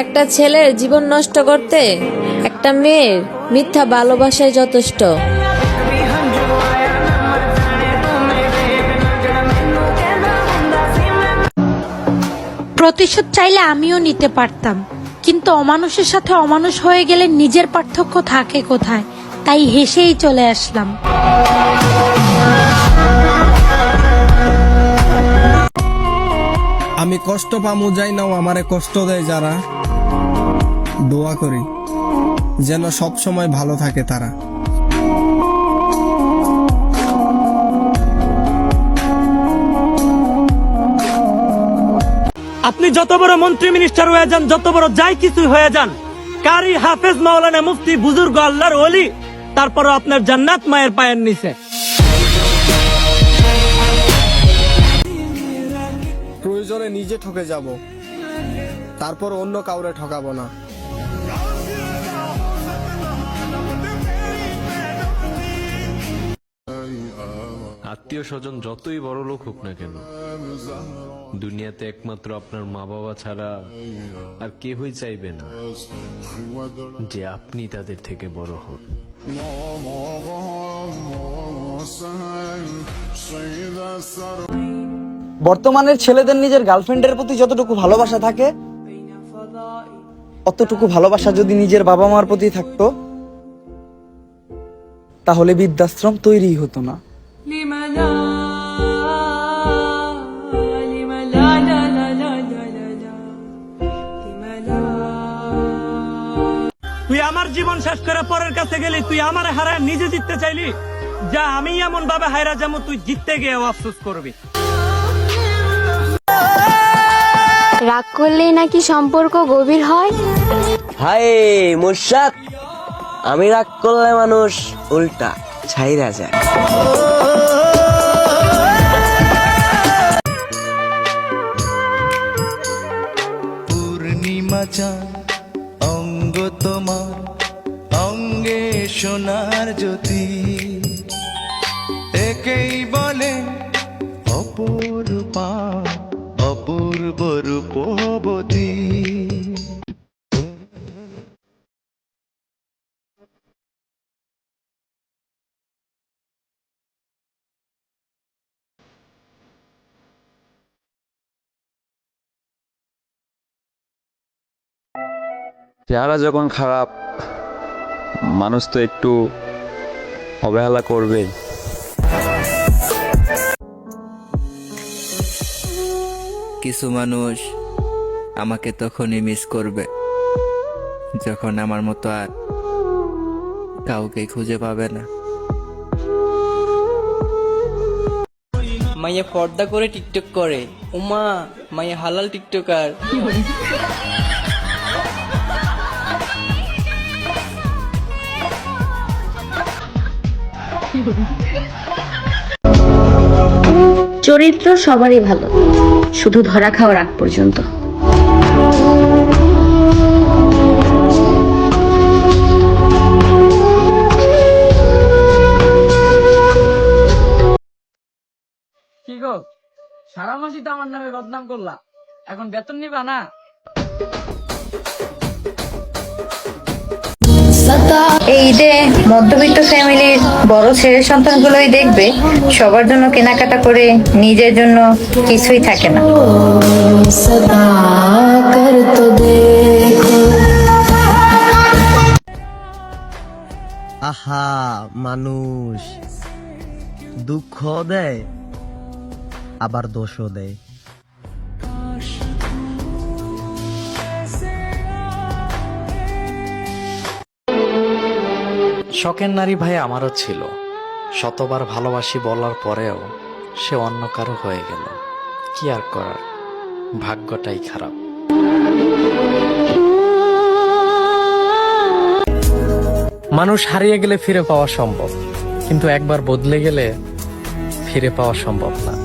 একটা ছেলের জীবন নষ্ট করতে একটা মেয়ের মিথ্যা ভালোবাসায় যথেষ্ট। প্রতিশোধ চাইলে আমিও নিতে পারতাম। কিন্তু অমানুষের সাথে অমানুষ হয়ে গেলে নিজের পার্থক্য থাকে কোথায়? তাই হেসেই চলে আসলাম। আমি কষ্ট পামু, যাই নাও, আমারে কষ্ট দেয় যারা। দোয়া করি, যেন সব সময় ভালো থাকে তারা। আপনি যত বড় মন্ত্রী মিনিস্টার হয়ে যান, যত বড় যাই কিছু হয়ে যান, কারি হাফেজ মাওলানা মুফতি বুজুর্গ আল্লাহর ওলি তারপর আপনার জান্নাত মায়ের পায়ের নিচে। প্রয়োজনে নিজে ঠকে যাব। তারপর অন্য কাউরে ঠকাবো না। আত্মীয় স্বজন যতই বড় লোক হোক না কেন দুনিয়াতে একমাত্র আপনার মা বাবা ছাড়া আর কেউই চাইবে না যে আপনি তাদের থেকে বড় হন। বর্তমানের ছেলেদের নিজের গার্লফ্রেন্ডের প্রতি যতটুকু ভালোবাসা থাকে, অতটুকু ভালোবাসা যদি নিজের বাবা মার প্রতি থাকতো, তাহলে বৃদ্ধাশ্রম তৈরি হতো না। তুই আমার জীবন শেষ করে পরের কাছে গেলি, তুই আমার হারায় নিজে জিততে চাইলি। যা আমি এমন ভাবে হায়রা যেমন তুই জিততে গিয়ে আফসোস করবি। রাগ করলেই নাকি সম্পর্ক গভীর হয়? হাই মুর্শাদ আমি রাগ করলে মানুষ উল্টা ছাইরা যায়। পূর্ণিমা চাঁদ অঙ্গ তোমার অঙ্গে সোনার জ্যোতি। একেই চেহারা যখন খারাপ মানুষ তো একটু অবহেলা করবে। কিছু মানুষ আমাকে তখনই মিস করবে যখন আমার মতো আর কাউকে খুঁজে পাবে না। মাইয়া পর্দা করে টিকটক করে। উমা মাইয়া হালাল টিকটকার। চরিত্র সবারই ভালো, শুধু ধরা খাওয়ার আগ পর্যন্ত। কি গো? সারা মাসই তো আমার নামে বদনাম করলা। এখন বেতন নিবা না? এই ঈদে মধ্যবিত্ত ফ্যামিলির বড় ছেলে সন্তানগুলোই দেখবে সবার জন্য কেনাকাটা করে নিজের জন্য কিছুই থাকে না। আহা মানুষ। দুঃখ দেয় আবার দোষও দেয়। শখের নারী ভাই আমারও ছিল। শতবার ভালোবাসি বলার পরেও সে অন্য কারও হয়ে গেল। কি আর করার? ভাগ্যটাই খারাপ। মানুষ হারিয়ে গেলে ফিরে পাওয়া সম্ভব, কিন্তু একবার বদলে গেলে ফিরে পাওয়া সম্ভব না।